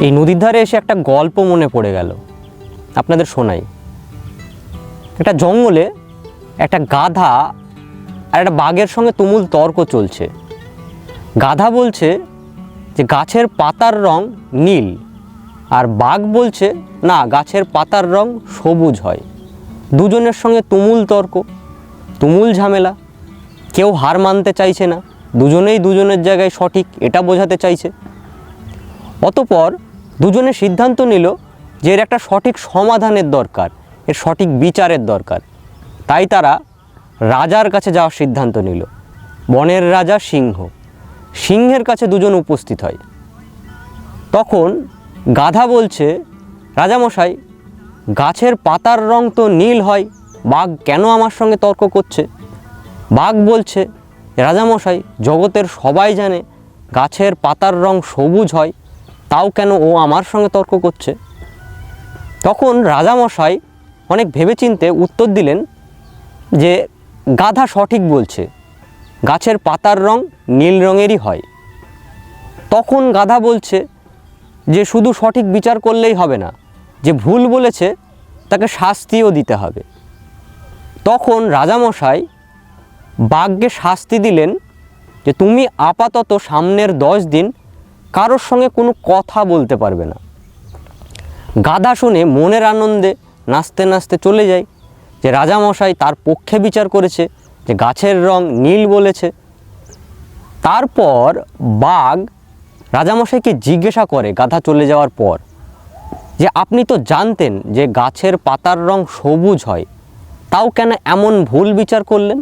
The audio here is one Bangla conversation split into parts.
এই নদীর ধারে এসে একটা গল্প মনে পড়ে গেল। আপনাদের শোনাই। একটা জঙ্গলে একটা গাধা আর একটা বাঘের সঙ্গে তুমুল তর্ক চলছে। গাধা বলছে যে, গাছের পাতার রং নীল। আর বাঘ বলছে, না, গাছের পাতার রং সবুজ হয়। দুজনের সঙ্গে তুমুল তর্ক, তুমুল ঝামেলা। কেউ হার মানতে চাইছে না। দুজনেই দুজনের জায়গায় সঠিক, এটা বোঝাতে চাইছে। অতপর দুজনে সিদ্ধান্ত নিল যে এর একটা সঠিক সমাধানের দরকার, এর সঠিক বিচারের দরকার। তাই তারা রাজার কাছে যাওয়ার সিদ্ধান্ত নিল। বনের রাজা সিংহ। সিংহের কাছে দুজন উপস্থিত হয়। তখন গাধা বলছে, রাজামশাই, গাছের পাতার রং তো নীল হয়, বাঘ কেন আমার সঙ্গে তর্ক করছে? বাঘ বলছে, রাজামশাই, জগতের সবাই জানে গাছের পাতার রং সবুজ হয় তাও কেন ও আমার সঙ্গে তর্ক করছে? তখন রাজামশাই অনেক ভেবেচিন্তে উত্তর দিলেন যে, গাধা সঠিক বলছে, গাছের পাতার রং নীল রঙেরই হয়। তখন গাধা বলছে যে, শুধু সঠিক বিচার করলেই হবে না, যে ভুল বলেছে তাকে শাস্তিও দিতে হবে। তখন রাজামশাই বাঘকে শাস্তি দিলেন যে, তুমি আপাতত সামনের দশ দিন কারোর সঙ্গে কোনো কথা বলতে পারবে না। গাধা শুনে মনের আনন্দে নাচতে নাচতে চলে যায় যে রাজামশাই তার পক্ষে বিচার করেছে, যে গাছের রং নীল বলেছে। তারপর বাঘ রাজামশাইকে জিজ্ঞাসা করে গাধা চলে যাওয়ার পর যে, আপনি তো জানতেন যে গাছের পাতার রং সবুজ হয়, তাও কেন এমন ভুল বিচার করলেন?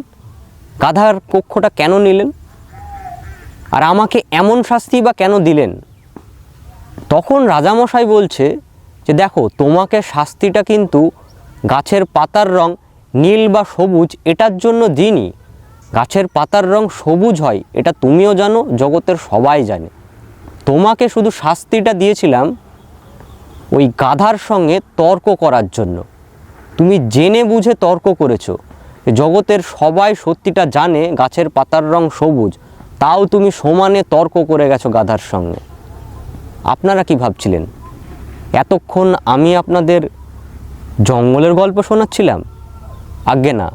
গাধার পক্ষটা কেন নিলেন? আর আমাকে এমন শাস্তি বা কেন দিলেন? তখন রাজামশাই বলছে যে, দেখো, তোমাকে শাস্তিটা কিন্তু গাছের পাতার রং নীল বা সবুজ এটার জন্য দিনই গাছের পাতার রং সবুজ হয়, এটা তুমিও জানো, জগতের সবাই জানে। তোমাকে শুধু শাস্তিটা দিয়েছিলাম ওই গাধার সঙ্গে তর্ক করার জন্য। তুমি জেনে বুঝে তর্ক করেছ জগতের সবাই সত্যিটা জানে, গাছের পাতার রং সবুজ। তাও তুমি সমানে তর্ক করে গেছো গাধার সঙ্গে। আপনারা কি ভাবছিলেন? এতক্ষণ আমি আপনাদের জঙ্গলের গল্প শোনাচ্ছিলাম? আজ্ঞে না,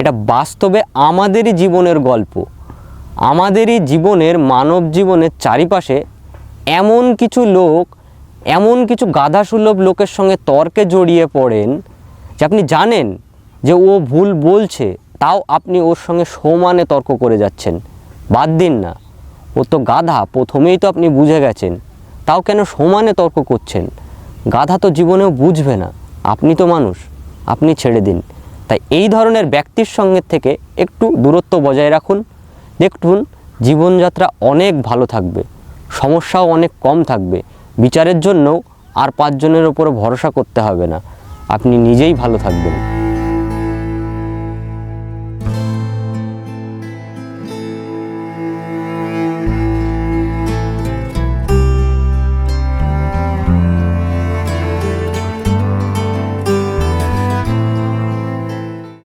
এটা বাস্তবে আমাদেরই জীবনের গল্প। আমাদেরই জীবনের মানব জীবনের চারিপাশে এমন কিছু লোক, এমন কিছু গাধাসুলভ লোকের সঙ্গে তর্কে জড়িয়ে পড়েন যে আপনি জানেন যে ও ভুল বলছে, তাও আপনি ওর সঙ্গে সমানে তর্ক করে যাচ্ছেন। বাদ দিন না। ও তো গাধা, প্রথমেই তো আপনি বুঝে গেছেন। তাও কেন সমানে তর্ক করছেন? গাধা তো জীবনেও বুঝবে না। আপনি তো মানুষ, আপনি ছেড়ে দিন। তাই এই ধরনের ব্যক্তির সঙ্গে থেকে একটু দূরত্ব বজায় রাখুন। দেখুন, জীবনযাত্রা অনেক ভালো থাকবে। সমস্যাও অনেক কম থাকবে। বিচারের জন্যও আর পাঁচজনের ওপরে ভরসা করতে হবে না। আপনি নিজেই ভালো থাকবেন।